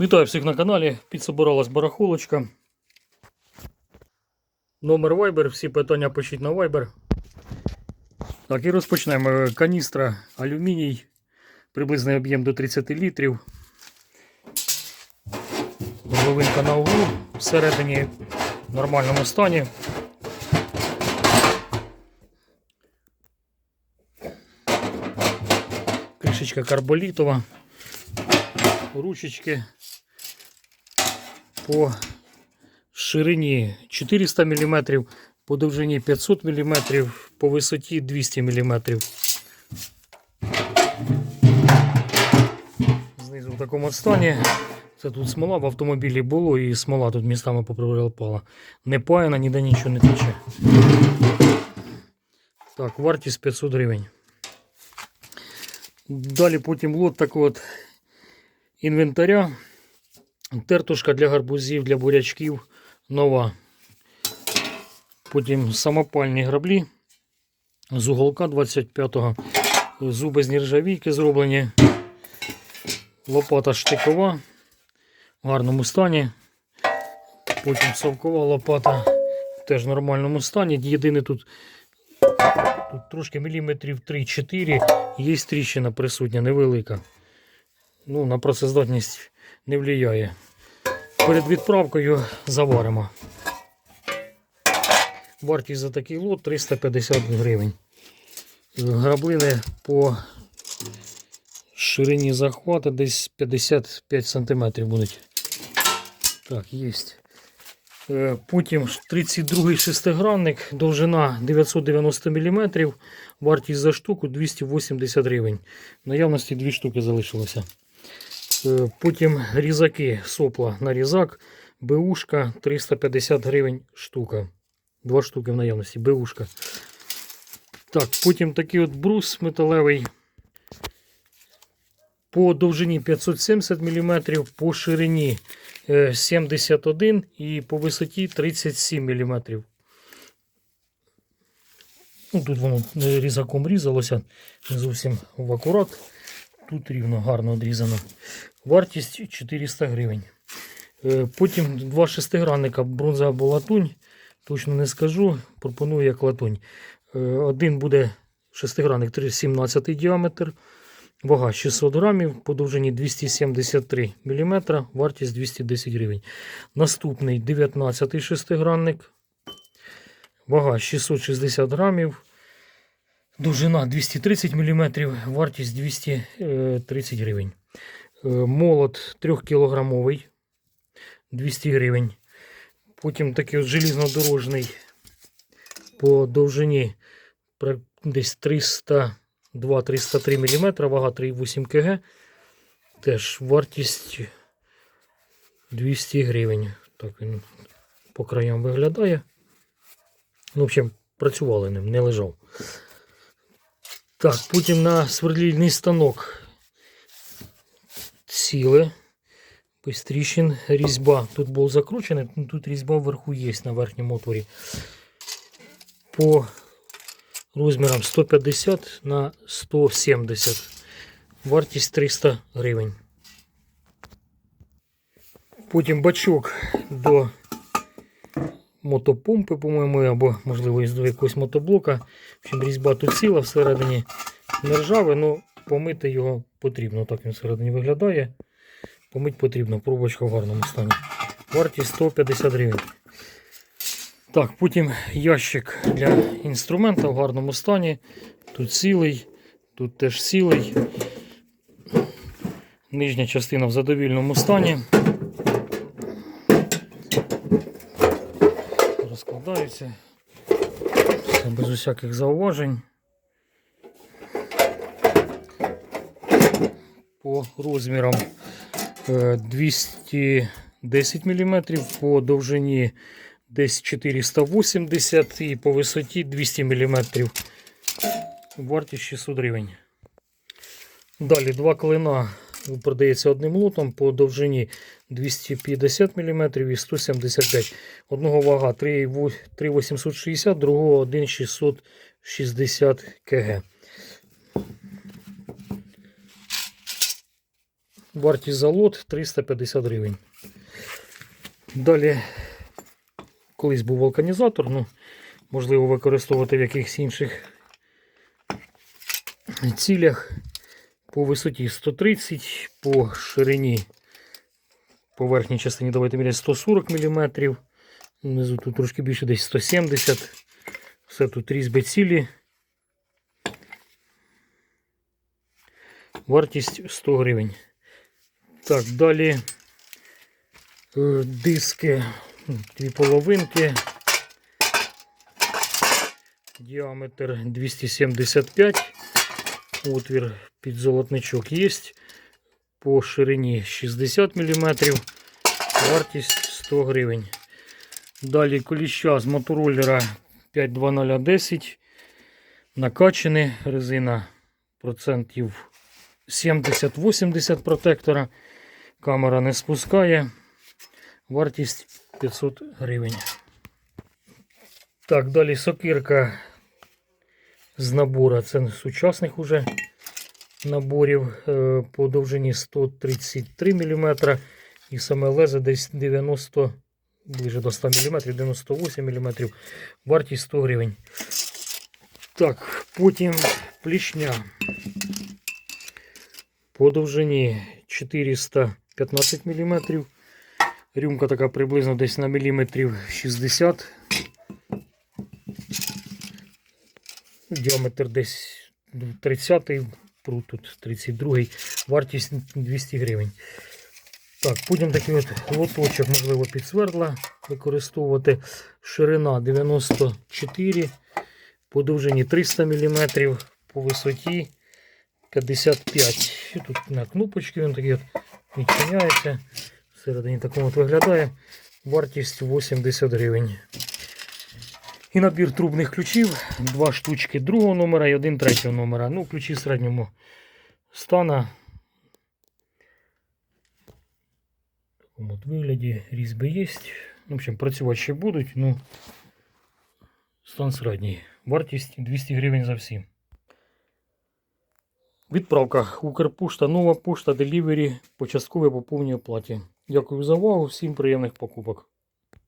Вітаю всіх на каналі. Підсобиралась барахолочка. Номер Viber, всі питання пишіть на Viber. Так, і розпочнемо. Каністра алюміній, приблизний об'єм до 30 літрів. Горловинка на углу, всередині в нормальному стані. Кришечка карболітова ручечки по ширині 400 мм, по довжині 500 мм, по висоті 200 мм. Знизу в такому стані. Це тут смола в автомобілі було і смола тут містами поприпала. Не паяна, ніде нічого не тече. Так, вартість 500 гривень. Далі потім лот такий от інвентаря. Тертушка для гарбузів, для бурячків нова. Потім самопальні граблі з уголка 25-го. Зуби з нержавійки зроблені. Лопата штикова в гарному стані. Потім совкова лопата теж в нормальному стані. Єдине тут, тут трошки міліметрів 3-4 є тріщина присутня, невелика ну, на працездатність не впливає. Перед відправкою заваримо. Вартість за такий лот 350 гривень. Граблини по ширині захвату десь 55 см будуть. Так, є. Е, Потім 32 шестигранник, довжина 990 мм, вартість за штуку 280 гривень. Наявності дві штуки залишилося. Е, Потім різаки сопла на різак, БУшка 350 гривень штука. Два штуки в наявності, БУшка. Так, потім такий от брус металевий. По довжині 570 мм, по ширині е, 71 і по висоті 37 мм. Ну, тут воно е, різаком різалося, не зовсім в акурат. Тут рівно гарно відрізано. Вартість 400 гривень. Е, Потім два шестигранника бронза або латунь. Точно не скажу. Пропоную як латунь. Е, Один буде шестигранник 3,17 діаметр. Вага 600 грамів, по довжині 273 мм, вартість 210 гривень. Наступний 19 шестигранник. Вага 660 грамів. Довжина 230 мм, вартість 230 гривень. Е, Молот 3 кілограмовий 200 гривень. Потім такий от желізнодорожний по довжині десь 302-303 мм, вага 3,8 кг. Теж вартість 200 гривень. Так він по краям виглядає. Ну, в общем, працювали ним, не лежав. Так, потім на свердлільний станок сіли. Без тріщин різьба. Тут був закручений, ну, тут різьба вверху є на верхньому отворі. По розмірам 150 на 170. Вартість 300 гривень. Потім бачок до мотопомпи, по-моєму, або, можливо, із якогось мотоблока. В общем, різьба тут ціла всередині не але помити його потрібно. Так він всередині виглядає. Помить потрібно, пробочка в гарному стані. Вартість 150 гривень. Так, потім ящик для інструмента в гарному стані. Тут цілий, тут теж цілий. Нижня частина в задовільному стані. Розкладається. Все без усяких зауважень. По розмірам е, 210 мм, по довжині десь 480 і по висоті 200 мм. Вартість 600 гривень. Далі два клина продається одним лотом по довжині 250 мм і 175 Одного вага 3,860, другого 1,660 кг. Вартість за лот 350 гривень. Далі, колись був вулканізатор, ну, можливо, використовувати в якихось інших цілях. По висоті 130, по ширині по верхній частині давайте міряти 140 мм. Внизу тут трошки більше десь 170 Все тут різьби цілі. Вартість 100 гривень. Так, далі е, диски дві половинки. Діаметр 275. Отвір під золотничок є. По ширині 60 мм. Вартість 100 гривень. Далі коліща з мотороллера 52010. Накачаний резина процентів 70-80 протектора. Камера не спускає. Вартість 500 гривень. Так, далі сокирка з набора. Це сучасних уже наборів е, по довжині 133 мм. І саме лезе десь 90 ближе до 100 мм, 98 мм. Вартість 100 гривень. Так, потім плішня. По довжині 415 мм. Рюмка така приблизно десь на міліметрів 60. Діаметр десь 30 прут тут 32-й, Вартість 200 гривень. Так, потім такий от лоточок, можливо, під свердла використовувати. Ширина 94, по довжині 300 мм, по висоті 55. І тут на кнопочки він такий от відчиняється. Всередині такому от виглядає. Вартість 80 гривень. І набір трубних ключів. Два штучки другого номера і один третього номера. Ну, ключі в середньому стана. В такому вигляді різьби є. В общем, працювати ще будуть, ну стан середній. Вартість 200 гривень за всі. Відправка Укрпошта, нова пошта, делівері по частковій по повній оплаті. Дякую за увагу, всім приємних покупок.